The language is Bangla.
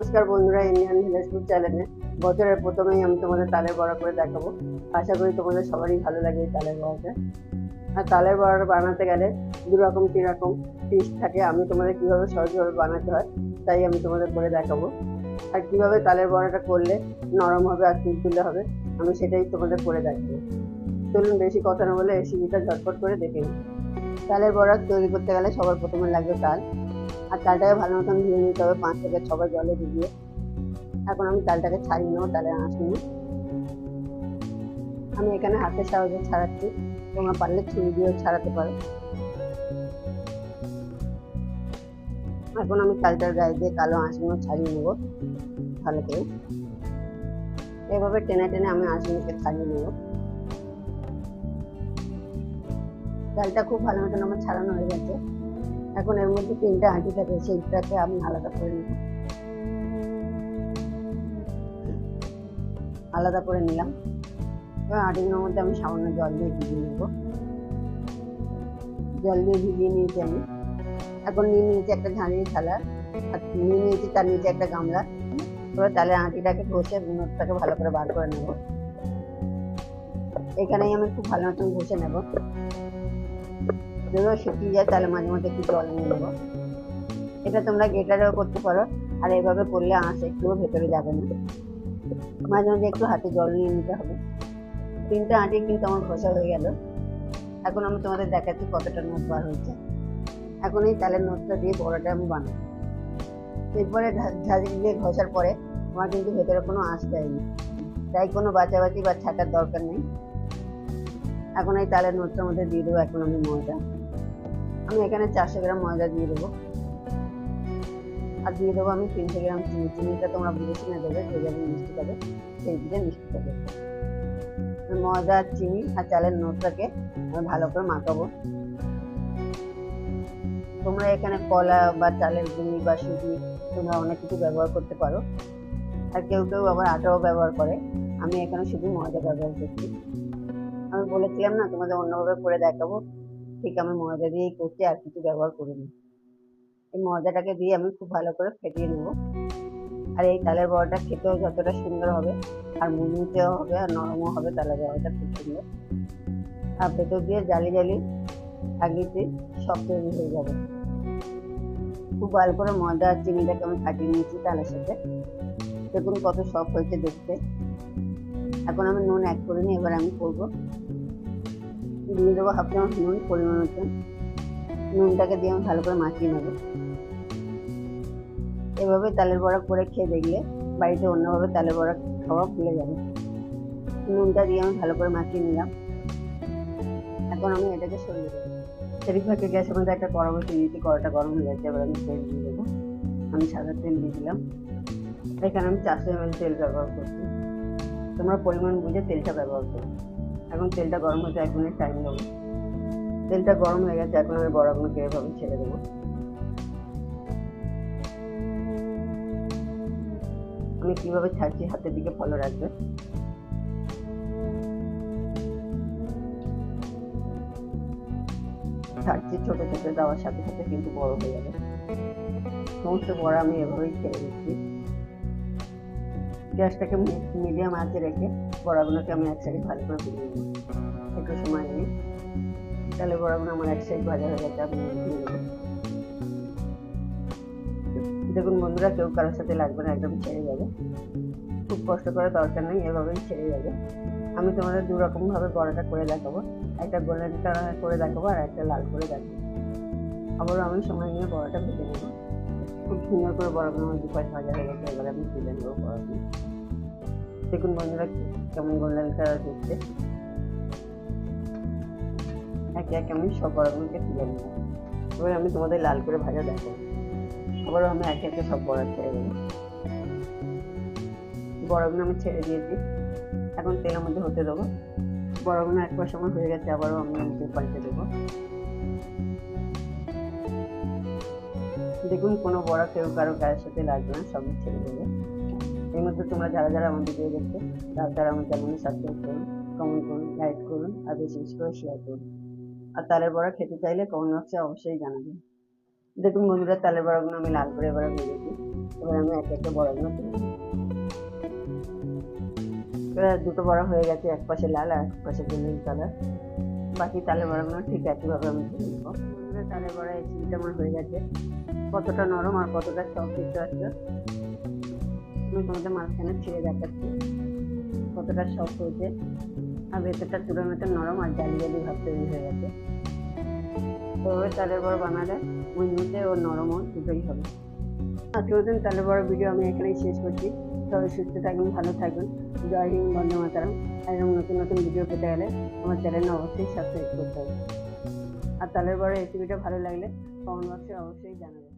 নমস্কার বন্ধুরা ইন্ডিয়ান ভিলেজ ফুড চ্যানেলে বছরের প্রথমেই আমি তোমাদের তালের বড়া করে দেখাবো। আশা করি তোমাদের সবারই ভালো লাগে এই তালের বড়াটা। আর তালের বড়াটা বানাতে গেলে দু রকম তিন রকম পিস থাকে। আমি তোমাদের কীভাবে সহজভাবে বানাতে হয়, তাই আমি তোমাদের করে দেখাবো। আর কীভাবে তালের বড়াটা করলে নরম হবে আর তুলতুলে হবে, আমি সেটাই তোমাদের করে দেখাবো। চলুন বেশি কথা না বলে রেসিপিটা ঝটপট করে দেখে নিই। তালের বড়া তৈরি করতে গেলে সবার প্রথমে লাগবে তাল। আর তালটাকে ভালো মতন ধুয়ে নিতে হবে, পাঁচ থেকে ছবার জলে ভিজিয়ে। এখন আমি তালটাকে ছাড়িয়ে নেব তালের আঁশ নিয়ে আমি এখানে হাতের সাহায্যে ছাড়াচ্ছি, তোমরা পারলে ছুরি দিয়েও ছাড়াতে পারো। এখন আমি তালটার গায়ে দিয়ে কালো আঁশগুলো ছাড়িয়ে নেব, ভালো করে। এভাবে টেনে টেনে আমি আঁশগুলোকে ছাড়িয়ে নেব। ডালটা খুব ভালো মতন আমার ছাড়ানো হয়ে গেছে। এখন এর মধ্যে তিনটা আঁটি থাকে, সেইটাকে আমি আলাদা করে নিব আলাদা করে নিলাম। এবার আঁটিগুলোর মধ্যে আমি সামান্য জল দিয়ে ভিজিয়ে নেব। জল দিয়ে ভিজিয়ে নিয়েছি আমি। এখন নিয়ে নিয়েছি একটা ঝাঁড়িয়ে থালা আর নিয়ে নিয়েছি তার নিচে একটা গামলা। এবার তাহলে আঁটিটাকে ঘষে নোটটাকে ভালো করে বার করে নেব। এখানেই আমি খুব ভালো মতন ঘষে নেব। যদি শুকিয়ে যায় তাহলে মাঝে মাঝে একটু জল নিয়ে নেব এটা তোমরা গেটারেও করতে পারো, আর এভাবে করলে আঁশ একটুও ভেতরে যাবে না। মাঝে মাঝে একটু হাতে জল নিয়ে নিতে হবে। তিনটা আঁটি কিন্তু আমার ঘষা হয়ে গেল। এখন আমি তোমাদের দেখাচ্ছি কতটা নোট বার হয়েছে। এখন এই তালের নোটটা দিয়ে বড়াটা আমি বানাবো। এরপরে ঝাঁঝি দিয়ে ঘষার পরে আমার কিন্তু ভেতরে কোনো আঁশ দেয়নি তাই কোনো বাঁচাবাচি বা ছাটার দরকার নেই। এখন এই তালের নোটটার মধ্যে দিয়ে দেবো এখন আমি ময়দা। আমি এখানে চারশো গ্রাম ময়দা দিয়ে দেবো। আর দিয়ে দেবো আমি তিনশো গ্রাম চিনি। চিনিটা তোমরা বুঝে চিনে দেবে, যে যেমন মিষ্টি পাবে সেই দিকে মিষ্টি পাবে ময়দা, চিনি আর চালের নোটটাকে আমি ভালো করে মাখাবো। তোমরা এখানে কলা বা চালের গুঁড়ি বা সুজি, তোমরা অনেক কিছু ব্যবহার করতে পারো। আর কেউ কেউ আবার আটাও ব্যবহার করে। আমি এখানে শুধু ময়দা ব্যবহার করছি। আমি বলেছিলাম না, তোমাদের অন্যভাবে করে দেখাবো। ঠিক আমি ময়দা দিয়েই করছি, আর কিছু ব্যবহার করিনি। এই ময়দাটাকে দিয়ে আমি খুব ভালো করে ফেটিয়ে নেব। আর এই তালের বড়াটা খেতেও যতটা সুন্দর হবে, আর মুড়মুচেও হবে, আর নরমও হবে তালের বড়াটা খুব সুন্দর। আর ভেতর দিয়ে জালি জালি আগিতে সব তৈরি হয়ে যাবে। খুব ভালো করে ময়দা আর চিনিটাকে আমি ফাটিয়ে নিয়েছি তালের সাথে। দেখুন কত সফট হয়েছে দেখতে। এখন আমি নুন অ্যাড করিনি এবার আমি করব দিয়ে দেবো হাফ চামচ নুন, পরিমাণ মতো। নুনটাকে দিয়ে আমি ভালো করে মাখিয়ে নেব। এভাবে তালের বড়া করে খেয়ে দেখলে বাড়িতে অন্যভাবে তালের বড়া খাওয়া ভুলে যাবে। নুনটা দিয়ে আমি ভালো করে মাখিয়ে নিলাম। এখন আমি এটাকে সরিয়ে দেবো। সেদিক থেকে গ্যাসের মধ্যে একটা কড়া বসিয়ে দিয়েছি, কড়াটা গরম হয়ে যাচ্ছে এবার আমি তেল দিয়ে দেবো। আমি সাদা তেল দিয়ে দিলাম। এখানে আমি চারশো এমএল তেল ব্যবহার করছি। তোমরা পরিমাণ বুঝে তেলটা ব্যবহার করো। এখন তেলটা গরম হতে এক মিনিট টাইম দেবো তেলটা গরম হয়ে গেছে, এখন আমি বড়াগুলোকে এভাবে ছেড়ে দেবো? আমি কীভাবে ছাড়ছি হাতের দিকে ফলো রাখবে? ছাড়ছি ছোট ছোট দেওয়ার সাথে সাথে কিন্তু বড় হয়ে যাবে। সমস্ত বড়া আমি এভাবেই ছেড়ে দিচ্ছি। গ্যাসটাকে মিডিয়াম আঁচে রেখে বড়াগুলোকে আমি এক সাইডে ভালো করে ভেজে নেব একটু সময় নিয়ে তাহলে বড়াগুলো আমার এক সাইড ভাজা হয়ে গেছে, আমি দেখুন বন্ধুরা, কেউ কারোর সাথে লাগবে না, একদম ছেড়ে যাবে। খুব কষ্ট করার দরকার নেই, এভাবেই ছেড়ে যাবে। আমি তোমাদের দু রকমভাবে বড়াটা করে দেখাবো। একটা গোল্ডেন কালার করে দেখাবো আর একটা লাল করে দেখাবো। আবারও আমি সময় নিয়ে বড়াটা ভেজে নেব। খুব সুন্দর করে বড়াগুলো আমার দুপাশ ভাজা হয়ে গেছে, এবার আমি তুলে নেব বড়াগুলো দেখুন বন্ধুরা কেমন গোল্ডেন কালার হচ্ছে একে একে আমি সব বড়াগুলোকে তুলে নেব। এবার আমি তোমাদের লাল করে ভাজা দেখাবো। আবারও আমি একে একে সব বড়া ছেড়ে দেবো। বড়াগুলো আমি ছেড়ে দিয়েছি। এখন তেলের মধ্যে হতে দেবো। বড়াগুলো একবার সময় হয়ে গেছে, আবারও আমি পাল্টে দেবো। দেখুন কোনো বড় কেউ কারও গায়ের সাথে লাগবে না, সবই ছেড়ে দেবে। এর মধ্যে তোমরা যারা যারা আমার ভিডিও দেখছ, তারা তারা আমার চ্যানেলে সাবস্ক্রাইব করুন কমেন্ট করুন লাইক করুন, আর বেশি বেশি করে শেয়ার করুন। আর তালের বড়া খেতে চাইলে কমেন্ট বক্সে অবশ্যই জানাবেন দেখুন বন্ধুরা, তালের বড়াগুলো আমি লাল করে এবারে ভেজেছি এবার আমি এক একটা বড়াগুলো। এবার দুটো বড়া হয়ে গেছে, এক পাশে লাল আর এক পাশে গোল্ডেন কালার। বাকি তালের বড়াগুলো ঠিক একইভাবে আমি তুলে নেব। তালের বড়া এই আমার হয়ে গেছে, কতটা নরম আর কতটা সফট দেখতে পাচ্ছ। আমি তোমাদের মাঝখানে ছিঁড়ে দেখাচ্ছি কতটা সফট হয়েছে আর ভেতরটা চুলের মতো নরম আর জালি জালি ভাব তৈরি হয়ে গেছে। তো ওই তালের বড় বানালে মধ্যে ও নরম ও দুটোই হবে। আজকের মতন তালের বড় ভিডিও আমি এখানেই শেষ করছি। সবাই সুস্থ থাকবেন, ভালো থাকবেন। জয় হিন্দ, বন্দে মাতারাম। এরকম নতুন নতুন ভিডিও পেতে গেলে আমার চ্যানেল অবশ্যই সাবস্ক্রাইব করতে হবে। আর তাহলে বড় রেসিপিটা ভালো লাগলে কমেন্ট বক্সে অবশ্যই জানাবেন।